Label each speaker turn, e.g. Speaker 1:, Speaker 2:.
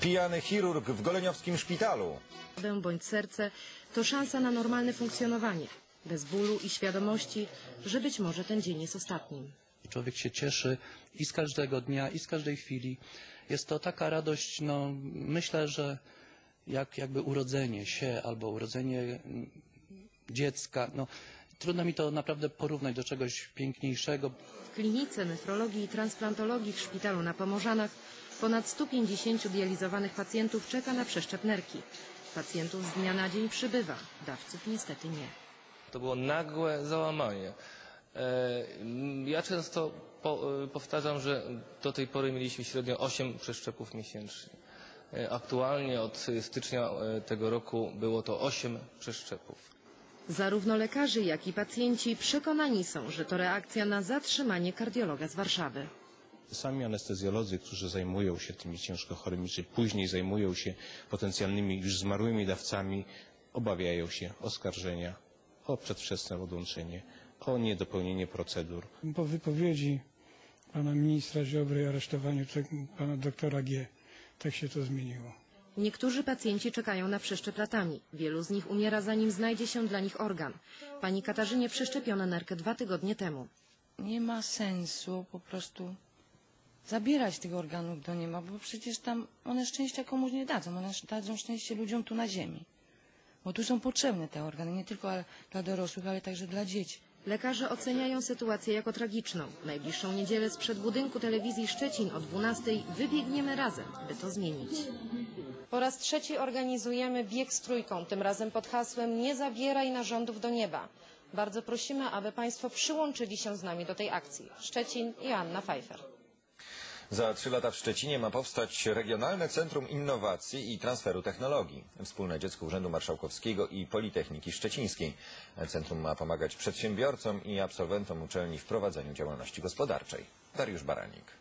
Speaker 1: Pijany chirurg w goleniowskim szpitalu.
Speaker 2: Wodę bądź serce to szansa na normalne funkcjonowanie, bez bólu i świadomości, że być może ten dzień jest ostatnim.
Speaker 3: Człowiek się cieszy i z każdego dnia, i z każdej chwili. Jest to taka radość, no myślę, że jak jakby urodzenie się albo urodzenie mm, dziecka. No, trudno mi to naprawdę porównać do czegoś piękniejszego.
Speaker 2: W klinice nefrologii i transplantologii w szpitalu na Pomorzanach ponad 150 dializowanych pacjentów czeka na przeszczep nerki. Pacjentów z dnia na dzień przybywa, dawców niestety nie.
Speaker 4: To było nagłe załamanie. E, Ja często po, e, powtarzam, że do tej pory mieliśmy średnio 8 przeszczepów miesięcznie. E, Aktualnie od stycznia tego roku było to 8 przeszczepów.
Speaker 2: Zarówno lekarze, jak i pacjenci przekonani są, że to reakcja na zatrzymanie kardiologa z Warszawy.
Speaker 5: Sami anestezjolodzy, którzy zajmują się tymi ciężko chorymi, czy później zajmują się potencjalnymi już zmarłymi dawcami, obawiają się oskarżenia o przedwczesne odłączenie, o niedopełnienie procedur.
Speaker 6: Po wypowiedzi pana ministra Ziobry i aresztowaniu pana doktora G. Tak się to zmieniło.
Speaker 2: Niektórzy pacjenci czekają na przeszczep latami. Wielu z nich umiera, zanim znajdzie się dla nich organ. Pani Katarzynie przeszczepiono nerkę dwa tygodnie temu.
Speaker 7: nie ma sensu po prostu zabierać tych organów do nieba, bo przecież tam one szczęścia komuś nie dadzą, one dadzą szczęście ludziom tu na ziemi. Bo tu są potrzebne te organy, nie tylko dla dorosłych, ale także dla dzieci.
Speaker 2: Lekarze oceniają sytuację jako tragiczną. Najbliższą niedzielę sprzed budynku telewizji Szczecin o 12 wybiegniemy razem, by to zmienić. Po raz trzeci organizujemy bieg z trójką, tym razem pod hasłem Nie zabieraj narządów do nieba. Bardzo prosimy, aby Państwo przyłączyli się z nami do tej akcji. Szczecin i Anna Pfeiffer.
Speaker 1: Za trzy lata w Szczecinie ma powstać Regionalne Centrum Innowacji i Transferu Technologii. Wspólne dziecko Urzędu Marszałkowskiego i Politechniki Szczecińskiej. Centrum ma pomagać przedsiębiorcom i absolwentom uczelni w prowadzeniu działalności gospodarczej. Dariusz Baranik.